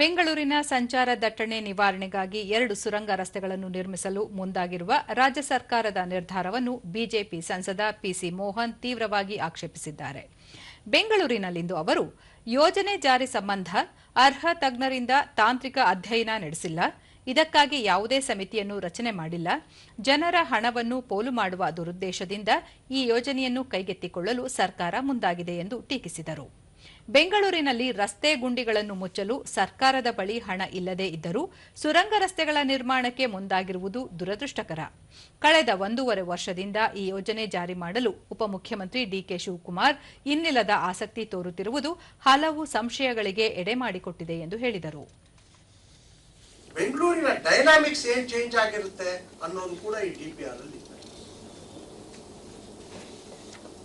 ಬೆಂಗಳೂರಿನ ಸಂಚಾರ ದಟ್ಟಣೆ ನಿವಾರಣೆಗಾಗಿ ಎರಡು ಸುರಂಗ ರಸ್ತೆಗಳನ್ನು ನಿರ್ಮಿಸಲು ಮುಂದಾಗಿರುವ ರಾಜ್ಯ ಸರ್ಕಾರದ ನಿರ್ಧಾರವನ್ನು ಬಿಜೆಪಿ ಸಂಸದ ಪಿಸಿ ಮೋಹನ್ ತೀವ್ರವಾಗಿ ಆಕ್ಷೇಪಿಸಿದ್ದಾರೆ. ಬೆಂಗಳೂರಿನಲ್ಲಿಂದು ಅವರು, ಯೋಜನೆ ಜಾರಿ ಸಂಬಂಧ ಅರ್ಹ ತಜ್ಞರಿಂದ ತಾಂತ್ರಿಕ ಅಧ್ಯಯನ ನಡೆಸಿಲ್ಲ. ಇದಕ್ಕಾಗಿ ಯಾವುದೇ ಸಮಿತಿಯನ್ನು ರಚನೆ ಮಾಡಿಲ್ಲ. ಜನರ ಹಣವನ್ನು ಪೋಲು ಮಾಡುವ ದುರುದ್ದೇಶದಿಂದ ಈ ಯೋಜನೆಯನ್ನು ಕೈಗೆತ್ತಿಕೊಳ್ಳಲು ಸರ್ಕಾರ ಮುಂದಾಗಿದೆ ಎಂದು ಟೀಕಿಸಿದರು. ಬೆಂಗಳೂರಿನಲ್ಲಿ ರಸ್ತೆ ಗುಂಡಿಗಳನ್ನು ಮುಚ್ಚಲು ಸರ್ಕಾರದ ಬಳಿ ಹಣ ಇಲ್ಲದೇ ಇದ್ದರೂ ಸುರಂಗ ರಸ್ತೆಗಳ ನಿರ್ಮಾಣಕ್ಕೆ ಮುಂದಾಗಿರುವುದು ದುರದೃಷ್ಟಕರ ಕಳೆದ ಒಂದೂವರೆ ವರ್ಷದಿಂದ ಈ ಯೋಜನೆ ಜಾರಿ ಮಾಡಲು ಉಪಮುಖ್ಯಮಂತ್ರಿ ಡಿಕೆ ಶಿವಕುಮಾರ್ ಇನ್ನಿಲ್ಲದ ಆಸಕ್ತಿ ತೋರುತ್ತಿರುವುದು ಹಲವು ಸಂಶಯಗಳಿಗೆ ಎಡೆ ಮಾಡಿಕೊಟ್ಟಿದೆ ಎಂದು ಹೇಳಿದರು ಬೆಂಗಳೂರಿನ ಡೈನಾಮಿಕ್ಸ್ ಏನ್ ಚೇಂಜ್ ಆಗಿರುತ್ತೆ ಅನ್ನೋದು ಕೂಡ ಈ ಡಿ ಪಿ ಆರ್ ಅಲ್ಲಿ ಇದೆ.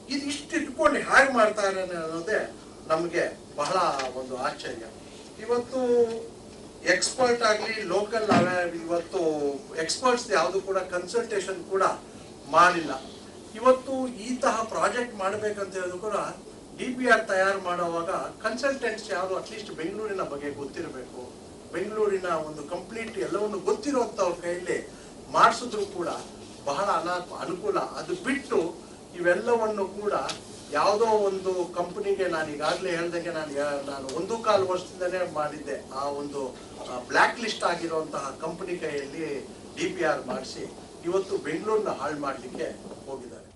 ಇದು ಇಷ್ಟು ಇಟ್ಕೊಂಡು ಹೇಗೆ ಮಾಡ್ತಾರೆ ಅನ್ನೋದೇ ನಮಗೆ ಬಹಳ ಒಂದು ಆಶ್ಚರ್ಯ. ಇವತ್ತು ಎಕ್ಸ್ಪರ್ಟ್ ಆಗಲಿ ಲೋಕಲ್ ಇವತ್ತು ಎಕ್ಸ್ಪರ್ಟ್ಸ್ ಯಾವುದು ಕೂಡ ಕನ್ಸಲ್ಟೇಷನ್ ಕೂಡ ಮಾಡಿಲ್ಲ. ಇವತ್ತು ಈ ತಹ ಪ್ರಾಜೆಕ್ಟ್ ಮಾಡಬೇಕಂತ ಹೇಳಿದ್ರು ಕೂಡ ಡಿ ಪಿ ಆರ್ ತಯಾರು ಮಾಡುವಾಗ ಕನ್ಸಲ್ಟೆಂಟ್ಸ್ ಯಾರು ಅಟ್ಲೀಸ್ಟ್ ಬೆಂಗಳೂರಿನ ಬಗ್ಗೆ ಗೊತ್ತಿರಬೇಕು. ಬೆಂಗಳೂರಿನ ಒಂದು ಕಂಪ್ಲೀಟ್ ಎಲ್ಲವನ್ನು ಗೊತ್ತಿರುವಂತವ್ರ ಕೈಯಲ್ಲಿ ಮಾಡಿಸಿದ್ರು ಕೂಡ ಬಹಳ ಅನಾ ಅನುಕೂಲ. ಅದು ಬಿಟ್ಟು ಇವೆಲ್ಲವನ್ನು ಕೂಡ ಯಾವುದೋ ಒಂದು ಕಂಪನಿಗೆ ನಾನು ಈಗಾಗಲೇ ಹೇಳ್ದಂಗೆ ನಾನು ನಾನು ಒಂದು ಕಾಲು ವರ್ಷದಿಂದನೇ ಮಾಡಿದ್ದೆ. ಆ ಒಂದು ಬ್ಲ್ಯಾಕ್ ಲಿಸ್ಟ್ ಆಗಿರುವಂತಹ ಕಂಪನಿ ಕೈಯಲ್ಲಿ ಡಿ ಪಿ ಆರ್ ಮಾಡಿಸಿ ಇವತ್ತು ಬೆಂಗಳೂರನ್ನ ಹಾಳು ಮಾಡಲಿಕ್ಕೆ ಹೋಗಿದ್ದಾರೆ.